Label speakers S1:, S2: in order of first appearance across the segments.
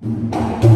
S1: เ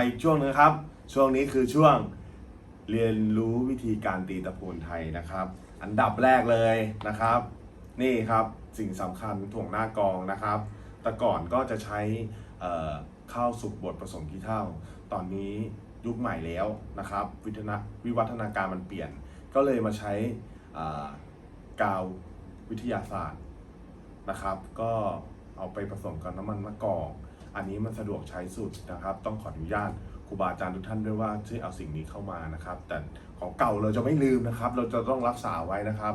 S1: มาอีกช่วงนึงครับ ช่วงนี้คือช่วงเรียนรู้วิธีการตีตะโพนไทยนะครับ อันดับแรกเลยนะครับ นี่ครับสิ่งสำคัญถ่วงหน้ากองนะครับ แต่ก่อนก็จะใช้ข้าวสุกบดผสมขี้เถ้าตอนนี้ยุคใหม่แล้วนะครับ วิทนาวิวัฒนาการมันเปลี่ยน ก็เลยมาใช้กาววิทยาศาสตร์นะครับ ก็เอาไปผสมกับน้ำมันมะกอก อันนี้มันสะดวกใช้สุดนะครับ ต้องขออนุญาตครูบาอาจารย์ทุกท่านด้วยว่าช่วยเอาสิ่งนี้เข้ามานะครับ แต่ของเก่าเราจะไม่ลืมนะครับ เราจะต้องรักษาไว้นะครับ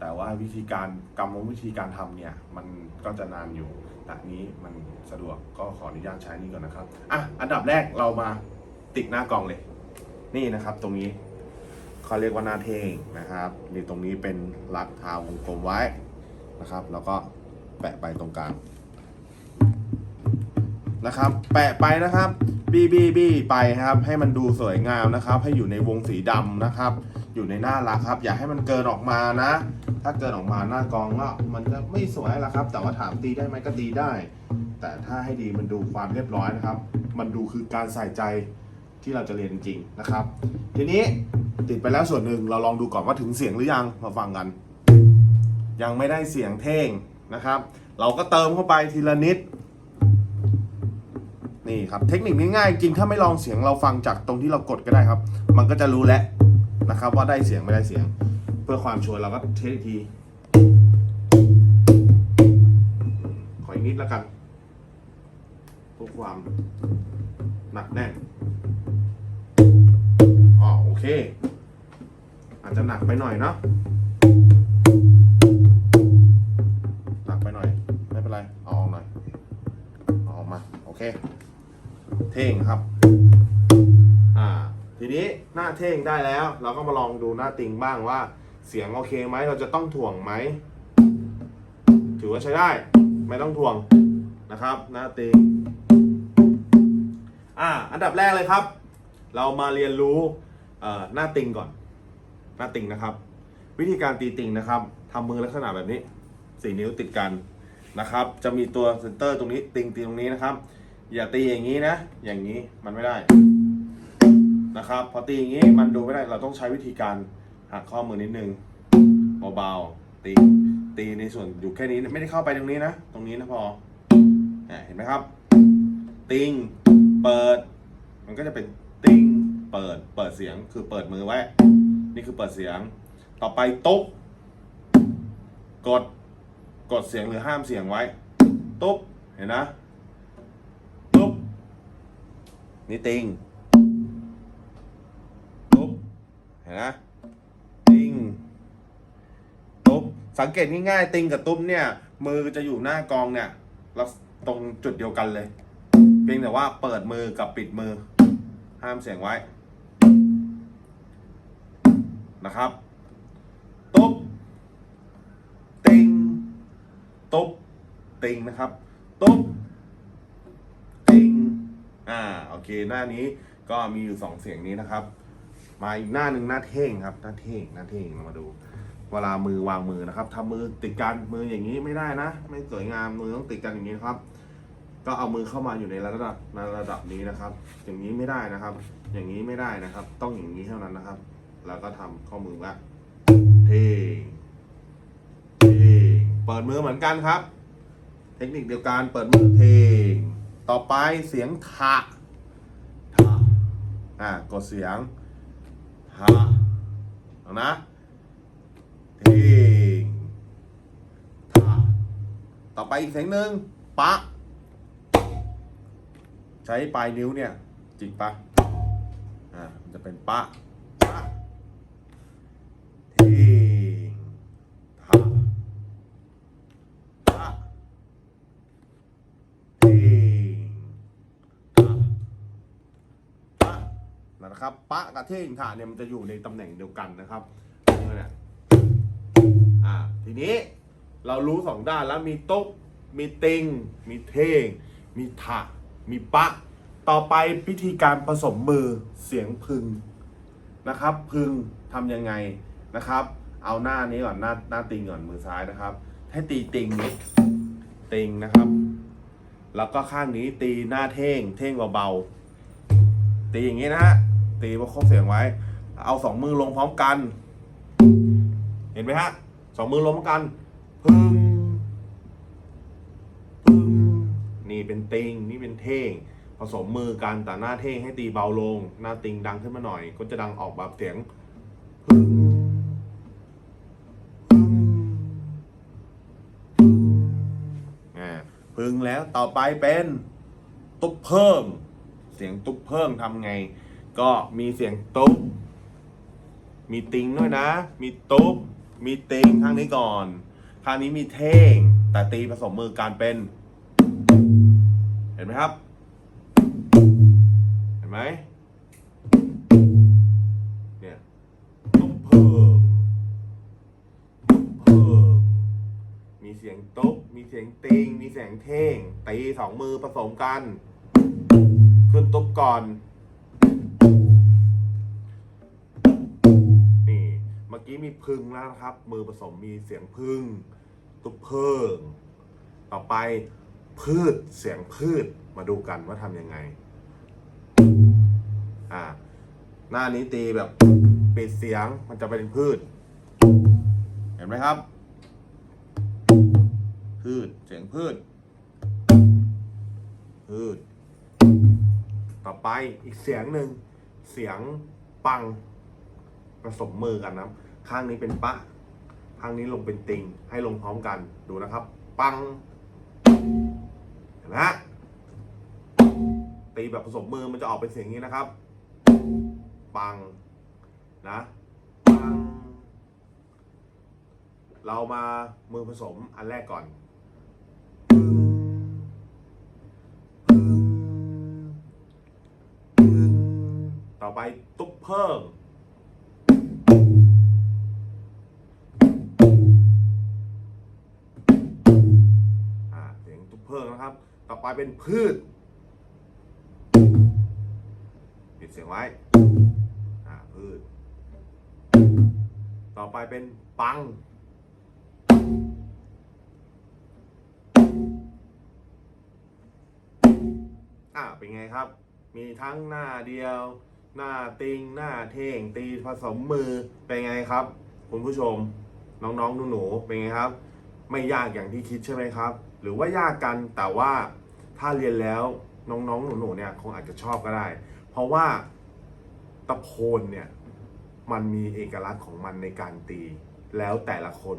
S1: แต่ว่าวิธีการกรรมวิธีการทำเนี่ยมันก็จะนานอยู่แต่นี้มันสะดวกก็ขออนุญาตใช้นี่ก่อนนะครับอะอันดับแรกเรามาติดหน้ากล่องเลย นี่นะครับ ตรงนี้เขาเรียกว่าหน้าเทงนะครับนี่ตรงนี้เป็นรัดทาวงกลมไว้นะครับ แล้วก็แปะไปตรงกลาง นะครับ แปะไปนะครับบีบีบีไปครับ ให้มันดูสวยงามนะครับ ให้อยู่ในวงสีดำนะครับ อยู่ในหน้ารักครับ อย่าให้มันเกินออกมานะ ถ้าเกินออกมาหน้ากองก็มันจะไม่สวยละครับ แต่ว่าถามตีได้ไหมก็ตีได้ แต่ถ้าให้ดีมันดูความเรียบร้อยนะครับ มันดูคือการใส่ใจที่เราจะเรียนจริงนะครับ ทีนี้ติดไปแล้วส่วนหนึ่งเราลองดูก่อนว่าถึงเสียงหรือยังมาฟังกัน ยังไม่ได้เสียงเท่งนะครับ เราก็เติมเข้าไปทีละนิด นี่ครับเทคนิคง่ายๆจริงถ้าไม่ลองเสียงเราฟังจากตรงที่เรากดก็ได้ครับ มันก็จะรู้แล้วนะครับ ว่าได้เสียงไม่ได้เสียง เพื่อความชัวร์เราก็เทสอีกทีขออีกนิดแล้วกันเพื่อความหนักแน่นอ๋อโอเค อาจจะหนักไปหน่อยเนาะหนักไปหน่อย ไม่เป็นไร เอาออกหน่อย เอาออกมา โอเค เท่งครับอ่าทีนี้หน้าเท่งได้แล้ว เราก็มาลองดูหน้าติงบ้างว่า เสียงโอเคไหมเราจะต้องถ่วงไหมถือว่าใช้ได้ไม่ต้องถ่วงนะครับ หน้าติงอ่าอันดับแรกเลยครับ เรามาเรียนรู้เอ่อหน้าติงก่อน หน้าติงนะครับ วิธีการตีติงนะครับทำมือลักษณะแบบนี้สี่นิ้วติดกันนะครับ จะมีตัวเซนเตอร์ตรงนี้ติงตีตรงนี้นะครับ อย่าตีอย่างนี้นะ อย่างนี้มันไม่ได้นะครับ พอตีอย่างนี้มันดูไม่ได้เราต้องใช้วิธีการหักข้อมือนิดนึงเบาๆตีตีในส่วนอยู่แค่นี้ไม่ได้เข้าไปตรงนี้นะ ตรงนี้นะพอเห็นไหมครับ ติงเปิด มันก็จะเป็นติงเปิดเปิดเสียงคือเปิดมือไว้ นี่คือเปิดเสียง ต่อไปตุ๊บกดกดเสียงหรือห้ามเสียงไว้ตุ๊บเห็นนะ นี่ติงตุ๊บเห็นนะติงตุ๊บสังเกตง่ายๆติงกับตุ๊บเนี่ย มือจะอยู่หน้ากองเนี่ยเราตรงจุดเดียวกันเลย เพียงแต่ว่าเปิดมือกับปิดมือ ห้ามเสียงไว้นะครับตุ๊บติงตุ๊บติงนะครับตุ๊บ อ่าโอเคหน้านี้ก็มีอยู่สองเสียงนี้นะครับ มาอีกหน้าหนึ่งหน้าเท่งครับ หน้าเท่งหน้าเท่งเรามาดู เวลามือวางมือนะครับทำมือติดกันมืออย่างนี้ไม่ได้นะ ไม่สวยงามมือต้องติดกันอย่างนี้นครับ ก็เอามือเข้ามาอยู่ในระดับในระดับนี้นะครับ อย่างนี้ไม่ได้นะครับ อย่างนี้ไม่ได้นะครับ ต้องอย่างนี้เท่านั้นนะครับ แล้วก็ทำข้อมือว่าเทเทเปิดมือเหมือนกันครับ เทคนิคเดียวกันเปิดมือเท่ง ต่อไปเสียงทะทะอ่ากดเสียงทะเอานะเทต่อไปอีกเสียงหนึ่งปะ ใช้ปลายนิ้วเนี่ยจิกปะอ่ามันจะเป็นปะปะ นะครับปะกับเทงทะเนี่ยมันจะอยู่ในตำแหน่งเดียวกันนะครับเนี่ยอ่าทีนี้เรารู้สองด้านแล้วมีตุ๊บมีติง มีเทง มีถะมีปะ ต่อไปพิธีการผสมมือเสียงพึงนะครับ พึงทำยังไงนะครับ เอาหน้านี้ก่อนหน้าหน้าติงก่อนมือซ้ายนะครับ ให้ตีติงนี้ติงนะครับ แล้วก็ข้างนี้ตีหน้าเท่งเท่งเบาๆตีอย่างนี้นะฮะ ตีประคบเสียงไว้ เอาสองมือลงพร้อมกัน เห็นไหมฮะสองมือลงพร้อมกันพึ่งพึ่งนี่เป็นติงนี่เป็นเท่ง ผสมมือกันแต่หน้าเท่งให้ตีเบาลง หน้าติงดังขึ้นมาหน่อย ก็จะดังออกแบบเสียงพึงพึงพึงแล้วต่อไปเป็น ตุ๊บเพิ่ม เสียงตุ๊บเพิ่มทำไง ก็มีเสียงตุ๊บ มีติงด้วยนะ มีตุ๊บ มีติงข้างนี้ก่อน ข้างนี้มีเท่ง แต่ตีผสมมือกันเป็น เห็นไหมครับ เห็นไหมเนี่ยตุ๊บเพิ่มตุ๊บเพิ่มมีเสียงตุ๊บ มีเสียงติง มีเสียงเท่ง ตีสองมือผสมกัน ขึ้นตุ๊บก่อน มื่อกี้มีพึงแล้วนะครับ มือผสมมีเสียงพึง ตุ๊บเพิง ต่อไปพืชเสียงพืชมาดูกันว่าทำยังไง อ่า หน้านี้ตีแบบปิดเสียงมันจะเป็นพืช เห็นไหมครับ พืชเสียงพืช พืช ต่อไปอีกเสียงหนึ่งเสียงปังผสมมือกันนะ ข้างนี้เป็นปะข้างนี้ลงเป็นติง ให้ลงพร้อมกันดูนะครับ ปังเห็นไหมฮะตีแบบผสมมือมันจะออกเป็นเสียงนี้นะครับ ปังนะปัง เรามามือผสมอันแรกก่อนต่อไปตุ๊บเพิ่ม ต่อไปเป็นพืชปิดเสียงไว้พืช ต่อไปเป็นปัง อ่าเป็นไงครับ มีทั้งหน้าเดียว หน้าติง หน้าเท่ง ตีผสมมือ เป็นไงครับ คุณผู้ชม น้องๆหนูๆเป็นไงครับ ไม่ยากอย่างที่คิดใช่ไหมครับ หรือว่ายากกันแต่ว่า ถ้าเรียนแล้วน้องๆ หนูๆเนี่ยคงอาจจะชอบก็ได้ เพราะว่าตะโพนเนี่ยมันมีเอกลักษณ์ของมันในการตี แล้วแต่ละคน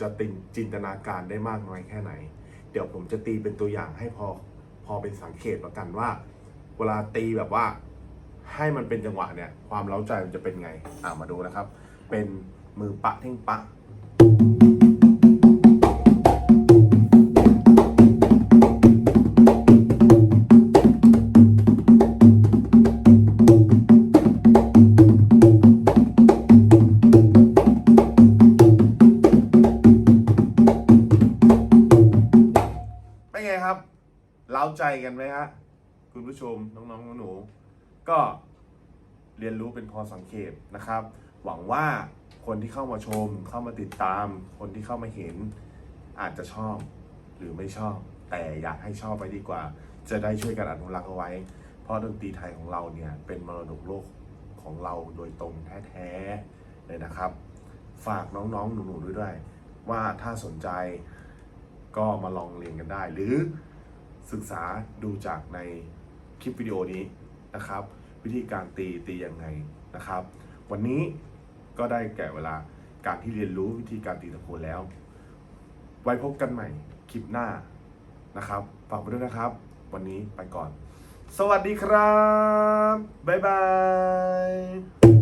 S1: จะตินจินตนาการได้มากน้อยแค่ไหน เดี๋ยวผมจะตีเป็นตัวอย่างให้พอพอเป็นสังเกตแล้วกันว่า เวลาตีแบบว่าให้มันเป็นจังหวะเนี่ยความเล้าใจมันจะเป็นไง อ่ามาดูนะครับ เป็นมือปะเท่งปะ เล้าใจกันไหมฮะคุณผู้ชมน้องๆหนูๆก็เรียนรู้เป็นพอสังเกตนะครับ หวังว่าคนที่เข้ามาชม เข้ามาติดตาม คนที่เข้ามาเห็น อาจจะชอบหรือไม่ชอบ แต่อยากให้ชอบไปดีกว่า จะได้ช่วยกันอนุรักษ์เอาไว้ เพราะดนตรีไทยของเราเนี่ยเป็นมรดกโลกของเราโดยตรงแท้ๆเลยนะครับ ฝากน้องๆหนูๆด้วยด้วยว่าถ้าสนใจก็มาลองเรียนกันได้หรือ ศึกษาดูจากในคลิปวิดีโอนี้นะครับ วิธีการตีตียังไงนะครับ วันนี้ก็ได้แก่เวลาการที่เรียนรู้วิธีการตีตะโพนแล้ว ไว้พบกันใหม่คลิปหน้านะครับฝากไปด้วยนะครับ วันนี้ไปก่อน สวัสดีครับ บ๊ายบาย